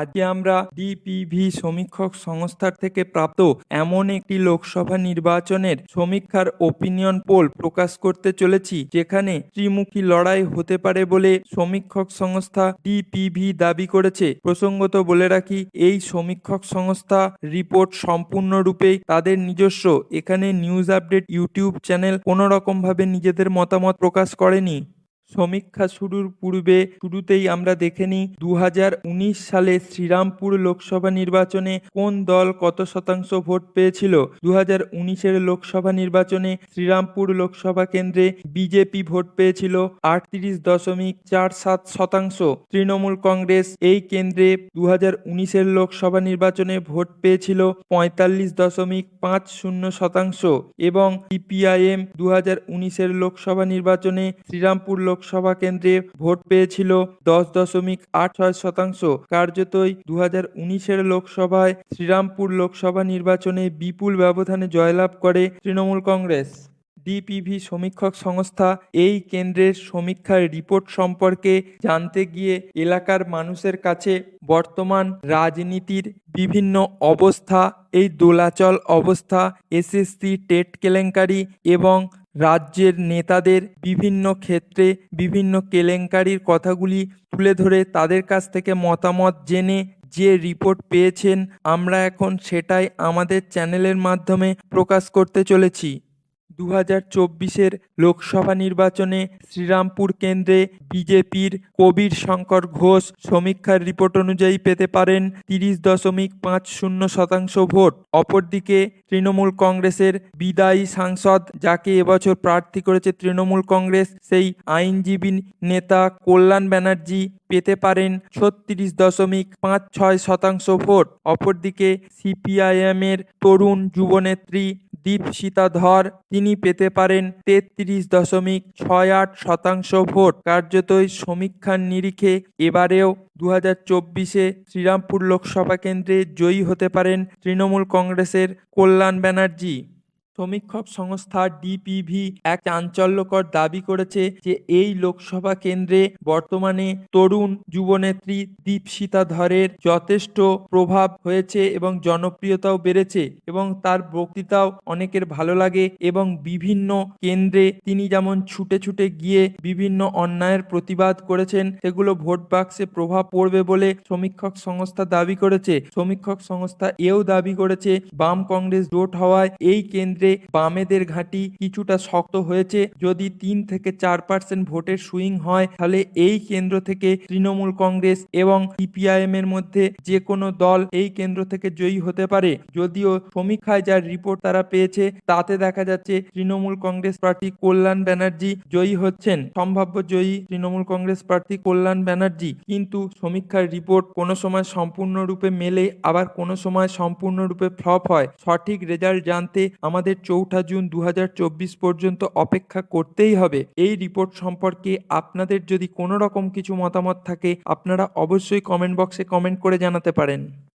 আজকে আমরা ডিপিভি সমীক্ষক সংস্থার থেকে প্রাপ্ত এমন একটি লোকসভা নির্বাচনের সমীক্ষার ওপিনিয়ন পোল প্রকাশ করতে চলেছি, যেখানে ত্রিমুখী লড়াই হতে পারে বলে সমীক্ষক সংস্থা ডিপিভি দাবি করেছে। প্রসঙ্গত বলে রাখি, এই সমীক্ষক সংস্থা রিপোর্ট সম্পূর্ণরূপে তাদের নিজস্ব। এখানে নিউজ আপডেট ইউটিউব চ্যানেল কোনো রকমভাবে নিজেদের মতামত প্রকাশ করেনি। সমীক্ষা শুরুর পূর্বে শুরুতেই আমরা দেখে নিই দু হাজার উনিশ সালে শ্রীরামপুর লোকসভা নির্বাচনে কোন দল কত শতাংশ ভোট পেয়েছিল? দু হাজার লোকসভা নির্বাচনে শ্রীরামপুর লোকসভা কেন্দ্রে বিজেপি ভোট পেয়েছিল আটত্রিশ দশমিক চার সাত শতাংশ। তৃণমূল কংগ্রেস এই কেন্দ্রে দু হাজার লোকসভা নির্বাচনে ভোট পেয়েছিল পঁয়তাল্লিশ দশমিক পাঁচ শূন্য শতাংশ এবং সিপিআইএম দু হাজার লোকসভা নির্বাচনে শ্রীরামপুর লোকসভা কেন্দ্রে ভোট পেয়েছিল দশ দশমিক আট ছয় শতাংশ। কার্যতই দু হাজার উনিশের লোকসভায় শ্রীরামপুর লোকসভা নির্বাচনে বিপুল ব্যবধানে জয়লাভ করে তৃণমূল কংগ্রেস। ডিপিভি সমীক্ষক সংস্থা এই কেন্দ্রের সমীক্ষার রিপোর্ট সম্পর্কে জানতে গিয়ে এলাকার মানুষের কাছে বর্তমান রাজনীতির বিভিন্ন অবস্থা, এই দোলাচল অবস্থা, এসএসসি, টেট কেলেঙ্কারি এবং রাজ্যের নেতাদের বিভিন্ন ক্ষেত্রে বিভিন্ন কেলেঙ্কারির কথাগুলি তুলে ধরে তাদের কাছ থেকে মতামত জেনে যে রিপোর্ট পেয়েছেন, আমরা এখন সেটাই আমাদের চ্যানেলের মাধ্যমে প্রকাশ করতে চলেছি। দু হাজার চব্বিশের লোকসভা নির্বাচনে শ্রীরামপুর কেন্দ্রে বিজেপির কবির শঙ্কর ঘোষ সমীক্ষার রিপোর্ট অনুযায়ী পেতে পারেন তিরিশ দশমিক পাঁচ শূন্য শতাংশ ভোট। অপরদিকে তৃণমূল কংগ্রেসের বিদায়ী সাংসদ যাকে এবছর প্রার্থী করেছে তৃণমূল কংগ্রেস, সেই আইনজীবী নেতা কল্যাণ ব্যানার্জি পেতে পারেন ছত্রিশ দশমিক পাঁচ ছয় শতাংশ ভোট। অপরদিকে সিপিআইএমের তরুণ যুবনেত্রী দীপশিতা সীতাধর তিনি পেতে পারেন তেত্রিশ দশমিক ছয় আট শতাংশ ভোট। কার্যতই সমীক্ষার নিরিখে এবারেও দু হাজার চব্বিশে শ্রীরামপুর লোকসভা কেন্দ্রে জয়ী হতে পারেন তৃণমূল কংগ্রেসের কল্যাণ ব্যানার্জি। সমীক্ষক সংস্থা ডিপিভি এক চাঞ্চল্যকর দাবি করেছে যে এই লোকসভা কেন্দ্রে বর্তমানে তরুণ যুবনেত্রী দীপশিতা ধরের যথেষ্ট প্রভাব হয়েছে এবং জনপ্রিয়তাও বেড়েছে এবং তার বক্তৃতাও অনেকের ভালো লাগে এবং বিভিন্ন কেন্দ্রে তিনি যেমন ছুটে ছুটে গিয়ে বিভিন্ন অন্যায়ের প্রতিবাদ করেছেন, সেগুলো ভোট বাক্সে প্রভাব পড়বে বলে সমীক্ষক সংস্থা দাবি করেছে। সমীক্ষক সংস্থা এও দাবি করেছে, বাম কংগ্রেস জোট হওয়ায় এই কেন্দ্রে বামেদের ঘাঁটি কিছুটা শক্ত হয়েছে। যদি তিন থেকে চার পার্সেন্ট ভোটের সুইং হয়, তাহলে এই কেন্দ্র থেকে তৃণমূল কংগ্রেস এবং সিপিআইএম এর মধ্যে যে কোনো দল এই কেন্দ্র থেকে জয়ী হতে পারে। যদিও সমীক্ষায় যার রিপোর্ট তারা পেয়েছে, তাতে দেখা যাচ্ছে তৃণমূল কংগ্রেস প্রার্থী কল্যাণ ব্যানার্জি জয়ী হচ্ছেন। সম্ভাব্য জয়ী তৃণমূল কংগ্রেস প্রার্থী কল্যাণ ব্যানার্জি। কিন্তু সমীক্ষার রিপোর্ট কোনো সময় সম্পূর্ণরূপে মেলে, আবার কোনো সময় সম্পূর্ণরূপে ফ্লপ হয়। সঠিক রেজাল্ট জানতে আমাদের চৌঠা জুন দু হাজার চব্বিশ পর্যন্ত অপেক্ষা করতেই হবে। এই রিপোর্ট সম্পর্কে আপনাদের যদি কোনো রকম কিছু মতামত থাকে, আপনারা অবশ্যই কমেন্ট বক্সে কমেন্ট করে জানাতে পারেন।